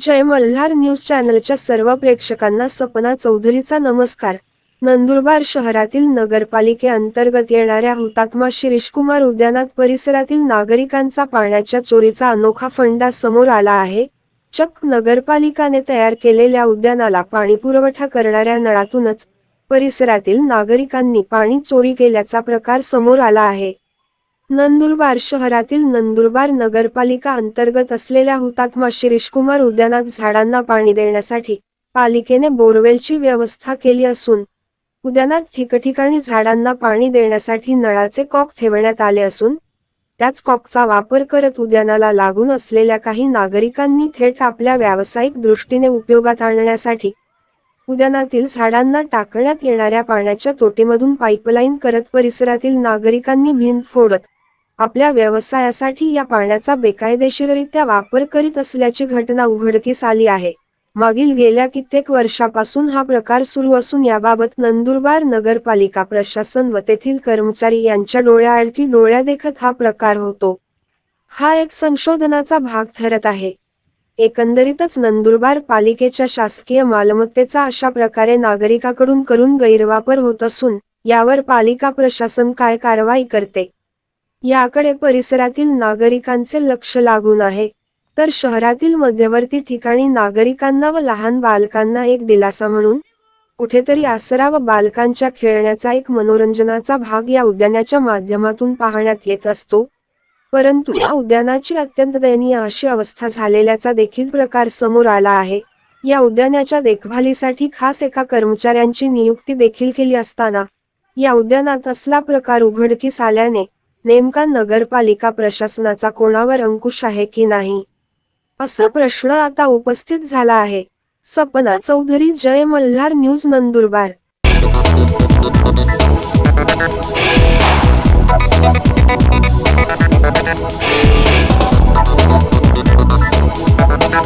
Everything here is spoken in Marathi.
जय मल्हार न्यूज चॅनलच्या सर्व प्रेक्षकांना सपना चौधरीचा नमस्कार. नंदुरबार शहरातील नगरपालिकेअंतर्गत येणाऱ्या हुतात्मा शिरीषकुमार उद्यानात परिसरातील नागरिकांचा पाण्याच्या चोरीचा अनोखा फंडा समोर आला आहे. चक नगरपालिकाने तयार केलेल्या उद्यानाला पाणी पुरवठा करणाऱ्या नळातूनच परिसरातील नागरिकांनी पाणी चोरी केल्याचा प्रकार समोर आला आहे. नंदुरबार शहरातील नंदुरबार नगरपालिका अंतर्गत असलेल्या हुतात्मा शिरीषकुमार उद्यानात झाडांना पाणी देण्यासाठी पालिकेने बोरवेलची व्यवस्था केली असून उद्यानात ठिकठिकाणी झाडांना पाणी देण्यासाठी नळाचे कॉक ठेवण्यात आले असून त्याच कॉकचा वापर करत उद्यानाला लागून असलेल्या काही नागरिकांनी थेट आपल्या व्यावसायिक दृष्टीने उपयोगात आणण्यासाठी उद्यानातील झाडांना टाकण्यात येणाऱ्या पाण्याच्या तोटेमधून पाईपलाईन करत परिसरातील नागरिकांनी भिंत फोडत आपल्या व्यवसायासाठी या पाण्याचा बेकायदेशीररित्या वापर करीत असल्याची घटना उघडकीस आली आहे. मागील गेल्या कित्येक वर्षापासून हा प्रकार सुरू असून याबाबत नंदुरबार नगरपालिका प्रशासन व तेथील कर्मचारी यांच्या डोळ्याआडकी डोळ्या देखत हा प्रकार होतो. हा एक संशोधनाचा भाग ठरत आहे. एकंदरीतच नंदुरबार पालिकेच्या शासकीय मालमत्तेचा अशा प्रकारे नागरिकाकडून करून गैरवापर होत असून यावर पालिका प्रशासन काय कारवाई करते? याकडे परिसरातील नागरिकांचे लक्ष लागून आहे. तर शहरातील मध्यवर्ती ठिकाणी नागरिकांना व लहान बालकांना एक दिलासा म्हणून कुठेतरी आसरा व बालकांच्या खेळण्याचा एक मनोरंजनाचा भाग या उद्यानाच्या माध्यमातून पाहण्यात येत असतो. परंतु या उद्यानाची अत्यंत दयनीय अशी अवस्था झालेल्याचा देखील प्रकार समोर आला आहे. या उद्यानाच्या देखभालीसाठी खास एका कर्मचाऱ्यांची नियुक्ती देखील केली असताना या उद्यानात असला प्रकार उघडकीस आल्याने नेमका नगरपालिका प्रशासनाचा कोणावर अंकुश आहे की नाही? असा प्रश्न आता उपस्थित झाला आहे. सपना चौधरी जय मल्हार न्यूज नंदुरबार.